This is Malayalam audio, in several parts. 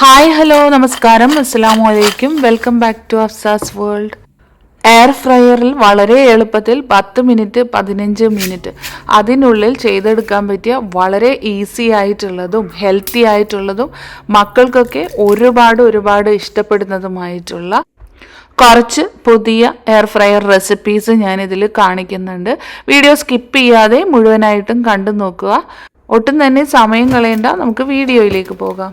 ഹായ് ഹലോ നമസ്കാരം. അസ്സാം വലൈക്കും welcome back to Afsa's world air ഫ്രയറിൽ വളരെ എളുപ്പത്തിൽ പത്ത് മിനിറ്റ് പതിനഞ്ച് മിനിറ്റ് അതിനുള്ളിൽ ചെയ്തെടുക്കാൻ പറ്റിയ വളരെ ഈസി ആയിട്ടുള്ളതും ഹെൽത്തി ആയിട്ടുള്ളതും മക്കൾക്കൊക്കെ ഒരുപാട് ഒരുപാട് ഇഷ്ടപ്പെടുന്നതുമായിട്ടുള്ള കുറച്ച് പുതിയ എയർ ഫ്രയർ റെസിപ്പീസ് ഞാൻ ഇതിൽ കാണിക്കുന്നുണ്ട്. വീഡിയോ സ്കിപ്പ് ചെയ്യാതെ മുഴുവനായിട്ടും കണ്ടു നോക്കുക ഒട്ടും തന്നെ സമയം കളയണ്ട. നമുക്ക് വീഡിയോയിലേക്ക് പോകാം.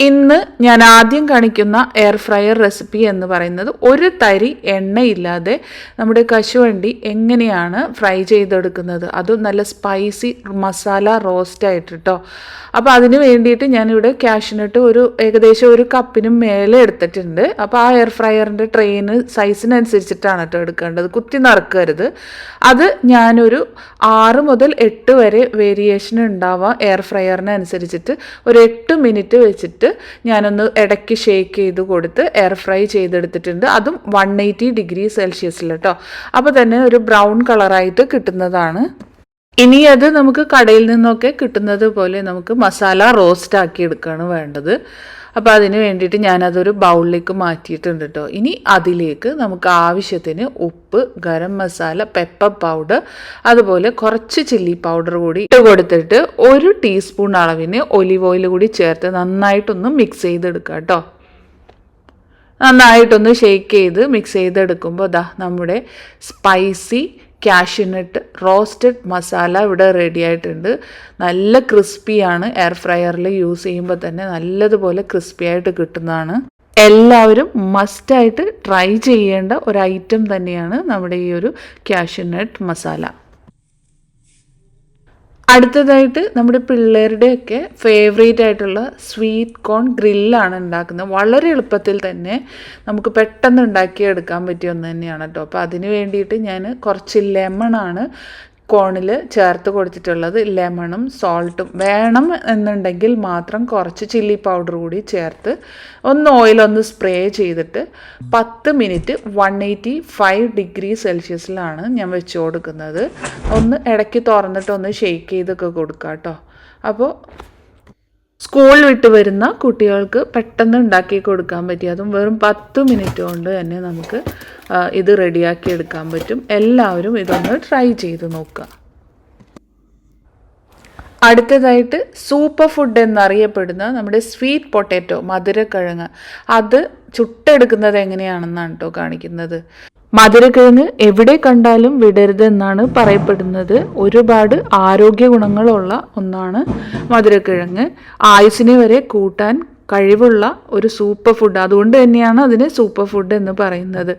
ഇന്ന് ഞാൻ ആദ്യം കാണിക്കുന്ന എയർ ഫ്രയർ റെസിപ്പി എന്ന് പറയുന്നത് ഒരു തരി എണ്ണയില്ലാതെ നമ്മുടെ കശുവണ്ടി എങ്ങനെയാണ് ഫ്രൈ ചെയ്തെടുക്കുന്നത്. അതും നല്ല സ്പൈസി മസാല റോസ്റ്റ് ആയിട്ട് കേട്ടോ അപ്പോൾ അതിന് വേണ്ടിയിട്ട് ഞാനിവിടെ ക്യാഷിനിട്ട് ഒരു ഏകദേശം ഒരു കപ്പിന് മേലെ എടുത്തിട്ടുണ്ട്. അപ്പോൾ ആ എയർ ഫ്രയറിന്റെ ട്രെയിന് സൈസിനനുസരിച്ചിട്ടാണ് കേട്ടോ എടുക്കേണ്ടത്. കുത്തി നറുക്കരുത്. അത് ഞാനൊരു ആറ് മുതൽ എട്ട് വരെ വേരിയേഷൻ ഉണ്ടാവാം എയർ ഫ്രയറിനനുസരിച്ചിട്ട് ഒരു എട്ട് മിനിറ്റ് വെച്ചിട്ട് ഞാനൊന്ന് ഇടയ്ക്ക് ഷേക്ക് ചെയ്ത് കൊടുത്ത് എയർ ഫ്രൈ ചെയ്തെടുത്തിട്ടുണ്ട്. അതും വൺ എയ്റ്റി ഡിഗ്രി സെൽഷ്യസിൽ കേട്ടോ അപ്പോൾ തന്നെ ഒരു ബ്രൗൺ കളറായിട്ട് കിട്ടുന്നതാണ്. ഇനി അത് നമുക്ക് കടയിൽ നിന്നൊക്കെ കിട്ടുന്നത് പോലെ നമുക്ക് മസാല റോസ്റ്റ് ആക്കി എടുക്കുകയാണ് വേണ്ടത്. അപ്പോൾ അതിന് വേണ്ടിയിട്ട് ഞാനതൊരു ബൗളിലേക്ക് മാറ്റിയിട്ടുണ്ട് കേട്ടോ ഇനി അതിലേക്ക് നമുക്ക് ആവശ്യത്തിന് ഉപ്പ് ഗരം മസാല പെപ്പർ പൗഡർ അതുപോലെ കുറച്ച് ചില്ലി പൗഡർ കൂടി ഇട്ട് കൊടുത്തിട്ട് ഒരു ടീസ്പൂൺ അളവിന് ഒലിവ് ഓയിൽ കൂടി ചേർത്ത് നന്നായിട്ടൊന്ന് മിക്സ് ചെയ്തെടുക്കുക കേട്ടോ നന്നായിട്ടൊന്ന് ഷേക്ക് ചെയ്ത് മിക്സ് ചെയ്തെടുക്കുമ്പോൾ ദാ നമ്മുടെ സ്പൈസി കാഷ്യൂനട്ട് റോസ്റ്റഡ് മസാല ഇവിടെ റെഡി ആയിട്ടുണ്ട്. നല്ല ക്രിസ്പിയാണ് എയർ ഫ്രയറിൽ യൂസ് ചെയ്യുമ്പോൾ തന്നെ നല്ലതുപോലെ ക്രിസ്പി ആയിട്ട് കിട്ടുന്നതാണ്. എല്ലാവരും മസ്റ്റായിട്ട് ട്രൈ ചെയ്യേണ്ട ഒരു ഐറ്റം തന്നെയാണ് നമ്മുടെ ഈ ഒരു ക്യാഷ്യൂനട്ട് മസാല അടുത്തതായിട്ട് നമ്മുടെ പിള്ളേരുടെയൊക്കെ ഫേവറേറ്റ് ആയിട്ടുള്ള സ്വീറ്റ് കോൺ ഗ്രില്ലാണ് ഉണ്ടാക്കുന്നത്. വളരെ എളുപ്പത്തിൽ തന്നെ നമുക്ക് പെട്ടെന്ന് ഉണ്ടാക്കിയെടുക്കാൻ പറ്റിയ ഒന്ന് തന്നെയാണ് കേട്ടോ. അപ്പോൾ അതിന് വേണ്ടിയിട്ട് ഞാൻ കുറച്ച് ലെമണാണ് കോണിൽ ചേർത്ത് കൊടുത്തിട്ടുള്ളത് ലെമണും സോൾട്ടും വേണം എന്നുണ്ടെങ്കിൽ മാത്രം കുറച്ച് ചില്ലി പൗഡർ കൂടി ചേർത്ത് ഒന്ന് ഓയിലൊന്ന് സ്പ്രേ ചെയ്തിട്ട് പത്ത് minute one eighty five degree സെൽഷ്യസിലാണ് ഞാൻ വെച്ച് കൊടുക്കുന്നത്. ഒന്ന് ഇടയ്ക്ക് തുറന്നിട്ട് ഒന്ന് ഷെയ്ക്ക് ചെയ്തൊക്കെ കൊടുക്കുക കേട്ടോ അപ്പോൾ സ്കൂൾ വിട്ട് വരുന്ന കുട്ടികൾക്ക് പെട്ടെന്ന് ഉണ്ടാക്കി കൊടുക്കാൻ പറ്റി. അതും വെറും പത്ത് മിനിറ്റ് കൊണ്ട് തന്നെ നമുക്ക് ഇത് റെഡിയാക്കി എടുക്കാൻ പറ്റും. എല്ലാവരും ഇതൊന്ന് ട്രൈ ചെയ്ത് നോക്കുക. അടുത്തതായിട്ട് സൂപ്പർ ഫുഡ് എന്നറിയപ്പെടുന്ന നമ്മുടെ സ്വീറ്റ് പൊട്ടാറ്റോ മധുരക്കിഴങ്ങ്. അത് ചുട്ടെടുക്കുന്നത് എങ്ങനെയാണെന്നാണ് കേട്ടോ കാണിക്കുന്നത്. മധുരക്കിഴങ്ങ് എവിടെ കണ്ടാലും വിടരുത് എന്നാണ് പറയപ്പെടുന്നത്. ഒരുപാട് ആരോഗ്യ ഗുണങ്ങളുള്ള ഒന്നാണ് മധുരക്കിഴങ്ങ് ആയുസിനെ വരെ കൂട്ടാൻ കഴിവുള്ള ഒരു സൂപ്പർ ഫുഡ്. അതുകൊണ്ട് തന്നെയാണ് അതിന് സൂപ്പർ ഫുഡ് എന്ന് പറയുന്നത്.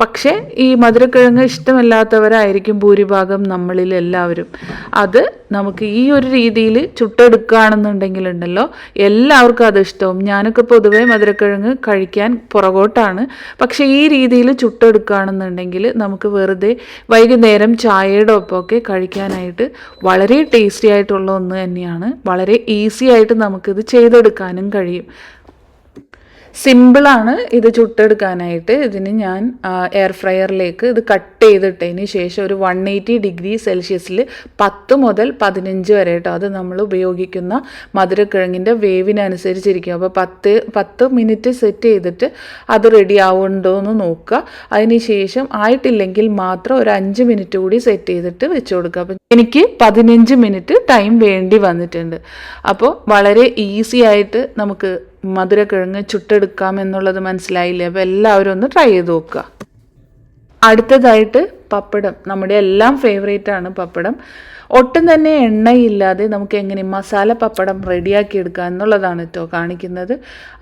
പക്ഷേ ഈ മധുരക്കിഴങ്ങ് ഇഷ്ടമല്ലാത്തവരായിരിക്കും ഭൂരിഭാഗം നമ്മളിൽ എല്ലാവരും. അത് നമുക്ക് ഈ ഒരു രീതിയിൽ ചുട്ടെടുക്കുകയാണെന്നുണ്ടെങ്കിലുണ്ടല്ലോ എല്ലാവർക്കും അത് ഇഷ്ടവും. ഞാനൊക്കെ പൊതുവേ മധുരക്കിഴങ്ങ് കഴിക്കാൻ പുറകോട്ടാണ്. പക്ഷേ ഈ രീതിയിൽ ചുട്ടെടുക്കുകയാണെന്നുണ്ടെങ്കിൽ നമുക്ക് വെറുതെ വൈകുന്നേരം ചായയുടെ ഒപ്പമൊക്കെ കഴിക്കാനായിട്ട് വളരെ ടേസ്റ്റി ആയിട്ടുള്ള ഒന്ന് തന്നെയാണ്. വളരെ ഈസി ആയിട്ട് നമുക്കിത് ചെയ്തെടുക്കാനും കഴിയും. സിമ്പിളാണ് ഇത് ചുട്ടെടുക്കാനായിട്ട്. ഇതിന് ഞാൻ എയർ ഫ്രയറിലേക്ക് ഇത് കട്ട് ചെയ്തിട്ടതിന് ശേഷം ഒരു വൺ എയ്റ്റി ഡിഗ്രി സെൽഷ്യസിൽ പത്ത് മുതൽ പതിനഞ്ച് വരെ കേട്ടോ അത് നമ്മൾ ഉപയോഗിക്കുന്ന മധുരക്കിഴങ്ങിന്റെ വേവിനനുസരിച്ചിരിക്കും. അപ്പോൾ പത്ത് പത്ത് മിനിറ്റ് സെറ്റ് ചെയ്തിട്ട് അത് റെഡി ആവുന്നുണ്ടോ എന്ന് നോക്കുക. അതിന് ശേഷം ആയിട്ടില്ലെങ്കിൽ മാത്രം ഒരു അഞ്ച് മിനിറ്റ് കൂടി സെറ്റ് ചെയ്തിട്ട് വെച്ച് കൊടുക്കുക. അപ്പം എനിക്ക് പതിനഞ്ച് മിനിറ്റ് ടൈം വേണ്ടി വന്നിട്ടുണ്ട്. അപ്പോൾ വളരെ ഈസി ആയിട്ട് നമുക്ക് മധുരക്കിഴങ്ങ് ചുട്ടെടുക്കാം എന്നുള്ളത് മനസ്സിലായില്ലേ? അപ്പോൾ എല്ലാവരും ഒന്ന് ട്രൈ ചെയ്ത് നോക്കുക. അടുത്തതായിട്ട് പപ്പടം. നമ്മുടെ എല്ലാം ഫേവറേറ്റ് ആണ് പപ്പടം. ഒട്ടും തന്നെ എണ്ണയില്ലാതെ നമുക്ക് എങ്ങനെ മസാല പപ്പടം റെഡിയാക്കി എടുക്കുക എന്നുള്ളതാണ് കേട്ടോ കാണിക്കുന്നത്.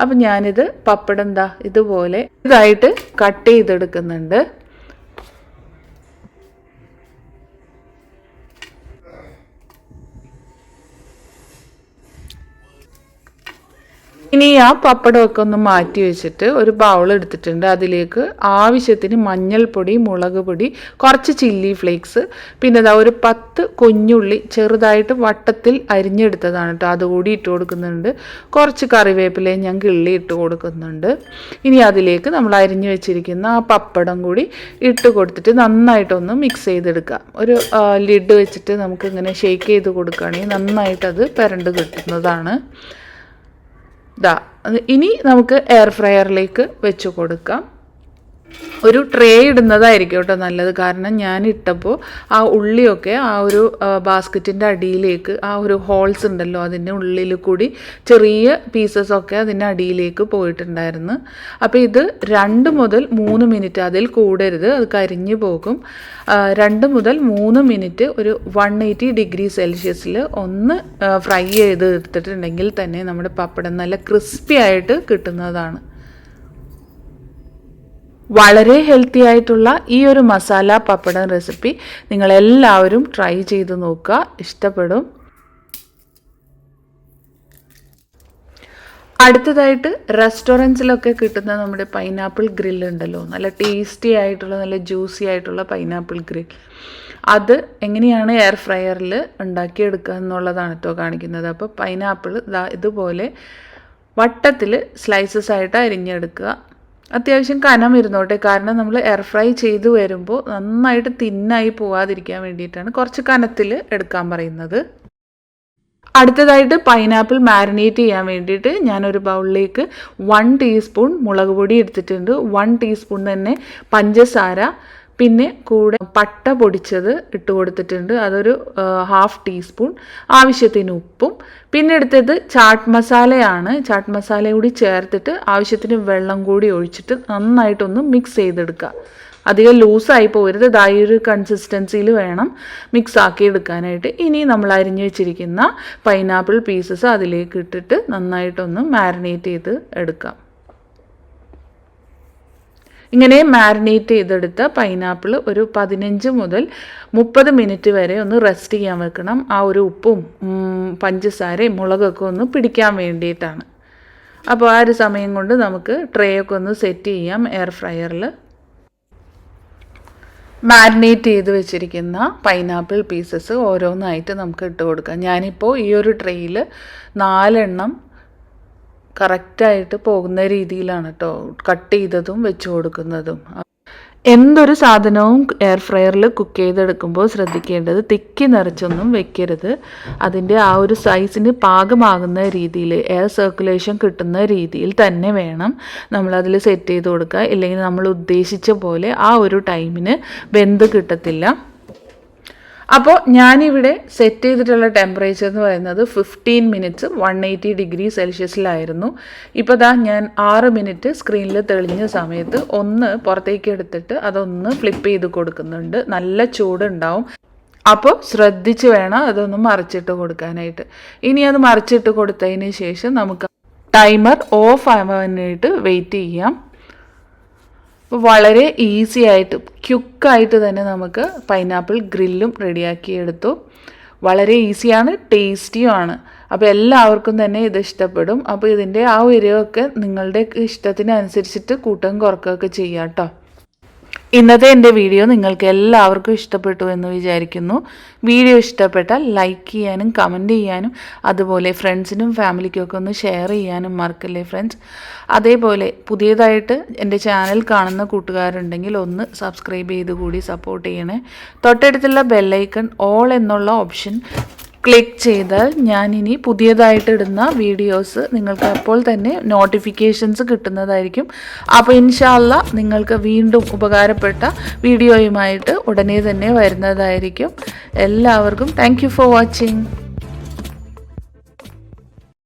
അപ്പം ഞാനിത് പപ്പടം എന്താ ഇതുപോലെ ഇതായിട്ട് കട്ട് ചെയ്തെടുക്കുന്നുണ്ട്. ഇനി ആ പപ്പടമൊക്കെ ഒന്ന് മാറ്റി വെച്ചിട്ട് ഒരു ബൗൾ എടുത്തിട്ടുണ്ട്. അതിലേക്ക് ആവശ്യത്തിന് മഞ്ഞൾപ്പൊടി മുളക് പൊടി കുറച്ച് ചില്ലി ഫ്ലേക്സ് പിന്നെ ഇതാ ഒരു പത്ത് കുഞ്ഞുള്ളി ചെറുതായിട്ട് വട്ടത്തിൽ അരിഞ്ഞെടുത്തതാണ് കേട്ടോ. അതുകൂടി ഇട്ട് കൊടുക്കുന്നുണ്ട്. കുറച്ച് കറിവേപ്പിലയും ഞാൻ കിള്ളി ഇട്ട് കൊടുക്കുന്നുണ്ട്. ഇനി അതിലേക്ക് നമ്മൾ അരിഞ്ഞു വെച്ചിരിക്കുന്ന ആ പപ്പടം കൂടി ഇട്ട് കൊടുത്തിട്ട് നന്നായിട്ടൊന്ന് മിക്സ് ചെയ്തെടുക്കാം. ഒരു ലിഡ് വെച്ചിട്ട് നമുക്കിങ്ങനെ ഷേക്ക് ചെയ്ത് കൊടുക്കുകയാണെങ്കിൽ നന്നായിട്ടത് പെരണ്ട് കിട്ടുന്നതാണ്. ദാ ഇനി നമുക്ക് എയർ ഫ്രയറിലേക്ക് വെച്ച് കൊടുക്കാം. ഒരു ട്രേ ഇടുന്നതായിരിക്കും കേട്ടോ നല്ലത്. കാരണം ഞാൻ ഇട്ടപ്പോൾ ആ ഉള്ളിയൊക്കെ ആ ഒരു ബാസ്ക്കറ്റിന്റെ അടിയിലേക്ക് ആ ഒരു ഹോൾസ് ഉണ്ടല്ലോ അതിന്റെ ഉള്ളിൽ കൂടി ചെറിയ പീസസ് ഒക്കെ അതിന്റെ അടിയിലേക്ക് പോയിട്ടുണ്ടായിരുന്നു. അപ്പോൾ ഇത് രണ്ട് മുതൽ മൂന്ന് മിനിറ്റ് അതിൽ കൂടരുത് അത് കരിഞ്ഞു പോകും. രണ്ട് മുതൽ മൂന്ന് മിനിറ്റ് ഒരു വൺ എയ്റ്റി ഡിഗ്രി സെൽഷ്യസിൽ ഒന്ന് ഫ്രൈ ചെയ്ത് എടുത്തിട്ടുണ്ടെങ്കിൽ തന്നെ നമ്മുടെ പപ്പടം നല്ല ക്രിസ്പി ആയിട്ട് കിട്ടുന്നതാണ്. വളരെ ഹെൽത്തി ആയിട്ടുള്ള ഈ ഒരു മസാല പപ്പടം റെസിപ്പി നിങ്ങളെല്ലാവരും ട്രൈ ചെയ്ത് നോക്കുക. ഇഷ്ടപ്പെടും. അടുത്തതായിട്ട് റെസ്റ്റോറന്റ്സിലൊക്കെ കിട്ടുന്ന നമ്മുടെ പൈനാപ്പിൾ ഗ്രിൽ ഉണ്ടല്ലോ. നല്ല ടേസ്റ്റി ആയിട്ടുള്ള നല്ല ജ്യൂസി ആയിട്ടുള്ള പൈനാപ്പിൾ ഗ്രിൽ അത് എങ്ങനെയാണ് എയർ ഫ്രയറിൽ ഉണ്ടാക്കിയെടുക്കുക എന്നുള്ളതാണ് കേട്ടോ കാണിക്കുന്നത്. അപ്പോൾ പൈനാപ്പിൾ ഇതുപോലെ വട്ടത്തിൽ സ്ലൈസസ് ആയിട്ട് അരിഞ്ഞെടുക്കുക. അത്യാവശ്യം കനം ഇരുന്നോട്ടെ. കാരണം നമ്മൾ എയർ ഫ്രൈ ചെയ്ത് വരുമ്പോൾ നന്നായിട്ട് തിന്നായി പോവാതിരിക്കാൻ വേണ്ടിയിട്ടാണ് കുറച്ച് കനത്തിൽ എടുക്കാൻ പറയുന്നത്. അടുത്തതായിട്ട് പൈനാപ്പിൾ മാരിനേറ്റ് ചെയ്യാൻ വേണ്ടിയിട്ട് ഞാനൊരു ബൗളിലേക്ക് വൺ ടീസ്പൂൺ മുളക് പൊടി എടുത്തിട്ടുണ്ട്. വൺ ടീസ്പൂൺ തന്നെ പഞ്ചസാര പിന്നെ കൂടെ പട്ട പൊടിച്ചത് ഇട്ട് കൊടുത്തിട്ടുണ്ട്. അതൊരു ഹാഫ് ടീസ്പൂൺ ആവശ്യത്തിന് ഉപ്പും. പിന്നെ എടുത്തത് ചാട്ട് മസാലയാണ്. ചാട്ട് മസാല കൂടി ചേർത്തിട്ട് ആവശ്യത്തിന് വെള്ളം കൂടി ഒഴിച്ചിട്ട് നന്നായിട്ടൊന്ന് മിക്സ് ചെയ്തെടുക്കുക. അധികം ലൂസായി പോകരുത് ഇതായി ഒരു കൺസിസ്റ്റൻസിയിൽ വേണം മിക്സ് ആക്കി എടുക്കാനായിട്ട് ഇനി നമ്മൾ അരിഞ്ഞു വെച്ചിരിക്കുന്ന പൈനാപ്പിൾ പീസസ് അതിലേക്ക് ഇട്ടിട്ട് നന്നായിട്ടൊന്ന് മാരിനേറ്റ് ചെയ്ത് എടുക്കാം. ഇങ്ങനെ മാരിനേറ്റ് ചെയ്തെടുത്ത പൈനാപ്പിൾ ഒരു പതിനഞ്ച് മുതൽ മുപ്പത് മിനിറ്റ് വരെ ഒന്ന് റെസ്റ്റ് ചെയ്യാൻ വെക്കണം. ആ ഒരു ഉപ്പും പഞ്ചസാരയും മുളകൊക്കെ ഒന്ന് പിടിക്കാൻ വേണ്ടിയിട്ടാണ്. അപ്പോൾ ആ ഒരു സമയം കൊണ്ട് നമുക്ക് ട്രേ ഒക്കെ ഒന്ന് സെറ്റ് ചെയ്യാം എയർ ഫ്രയറിൽ മാരിനേറ്റ് ചെയ്ത് വെച്ചിരിക്കുന്ന പൈനാപ്പിൾ പീസസ് ഓരോന്നായിട്ട് നമുക്ക് ഇട്ട് കൊടുക്കാം. ഞാനിപ്പോൾ ഈ ഒരു ട്രെയിൽ നാലെണ്ണം കറക്റ്റായിട്ട് പോകുന്ന രീതിയിലാണ് കേട്ടോ കട്ട് ചെയ്തതും വെച്ച് കൊടുക്കുന്നതും. എന്തൊരു സാധനവും എയർ ഫ്രയറിൽ കുക്ക് ചെയ്തെടുക്കുമ്പോൾ ശ്രദ്ധിക്കേണ്ടത് തിക്കി നിറച്ചൊന്നും വെക്കരുത്. അതിന്റെ ആ ഒരു സൈസിന് പാകമാകുന്ന രീതിയിൽ എയർ സർക്കുലേഷൻ കിട്ടുന്ന രീതിയിൽ തന്നെ വേണം നമ്മളതിൽ സെറ്റ് ചെയ്ത് കൊടുക്കുക. ഇല്ലെങ്കിൽ നമ്മൾ ഉദ്ദേശിച്ച പോലെ ആ ഒരു ടൈമിന് വെന്ത് കിട്ടത്തില്ല. അപ്പോൾ ഞാനിവിടെ സെറ്റ് ചെയ്തിട്ടുള്ള ടെമ്പറേച്ചർ എന്ന് പറയുന്നത് fifteen minutes one eighty degree സെൽഷ്യസിലായിരുന്നു ഇപ്പോൾ ദാ ഞാൻ ആറ് മിനിറ്റ് സ്ക്രീനിൽ തെളിഞ്ഞ സമയത്ത് ഒന്ന് പുറത്തേക്ക് എടുത്തിട്ട് അതൊന്ന് ഫ്ലിപ്പ് ചെയ്ത് കൊടുക്കുന്നുണ്ട്. നല്ല ചൂടുണ്ടാവും. അപ്പോൾ ശ്രദ്ധിച്ച് വേണം അതൊന്ന് മറിച്ചിട്ട് കൊടുക്കാനായിട്ട്. ഇനി അത് മറിച്ചിട്ട് കൊടുത്തതിന് ശേഷം നമുക്ക് ടൈമർ ഓഫ് ആവാനായിട്ട് വെയിറ്റ് ചെയ്യാം. അപ്പോൾ വളരെ ഈസി ആയിട്ട് ക്യുക്കായിട്ട് തന്നെ നമുക്ക് പൈനാപ്പിൾ ഗ്രില്ലും റെഡിയാക്കി എടുത്തു. വളരെ ഈസിയാണ് ടേസ്റ്റിയുമാണ് അപ്പോൾ എല്ലാവർക്കും തന്നെ ഇത് ഇഷ്ടപ്പെടും. അപ്പോൾ ഇതിന്റെ ആ എരിവൊക്കെ നിങ്ങളുടെ ഇഷ്ടത്തിനനുസരിച്ചിട്ട് കൂട്ടം കുറക്കുകയൊക്കെ ചെയ്യാം കേട്ടോ. ഇന്നത്തെ എന്റെ വീഡിയോ നിങ്ങൾക്ക് എല്ലാവർക്കും ഇഷ്ടപ്പെട്ടു എന്ന് വിചാരിക്കുന്നു. വീഡിയോ ഇഷ്ടപ്പെട്ടാൽ ലൈക്ക് ചെയ്യാനും കമന്റ് ചെയ്യാനും അതുപോലെ ഫ്രണ്ട്സിനും ഫാമിലിക്കൊക്കെ ഒന്ന് ഷെയർ ചെയ്യാനും മറക്കല്ലേ ഫ്രണ്ട്സ് അതേപോലെ പുതിയതായിട്ട് എന്റെ ചാനൽ കാണുന്ന കൂട്ടുകാരുണ്ടെങ്കിൽ ഒന്ന് സബ്സ്ക്രൈബ് ചെയ്ത് കൂടി സപ്പോർട്ട് ചെയ്യണേ. തൊട്ടടുത്തുള്ള ബെല്ലൈക്കൺ ഓൾ എന്നുള്ള ഓപ്ഷൻ ക്ലിക്ക് ചെയ്താൽ ഞാനിനി പുതിയതായിട്ട് ഇടുന്ന വീഡിയോസ് നിങ്ങൾക്ക് അപ്പോൾ തന്നെ നോട്ടിഫിക്കേഷൻസ് കിട്ടുന്നതായിരിക്കും. അപ്പോൾ ഇൻഷാല്ല നിങ്ങൾക്ക് വീണ്ടും ഉപകാരപ്പെട്ട വീഡിയോയുമായിട്ട് ഉടനെ തന്നെ വരുന്നതായിരിക്കും. എല്ലാവർക്കും താങ്ക് ഫോർ വാച്ചിങ്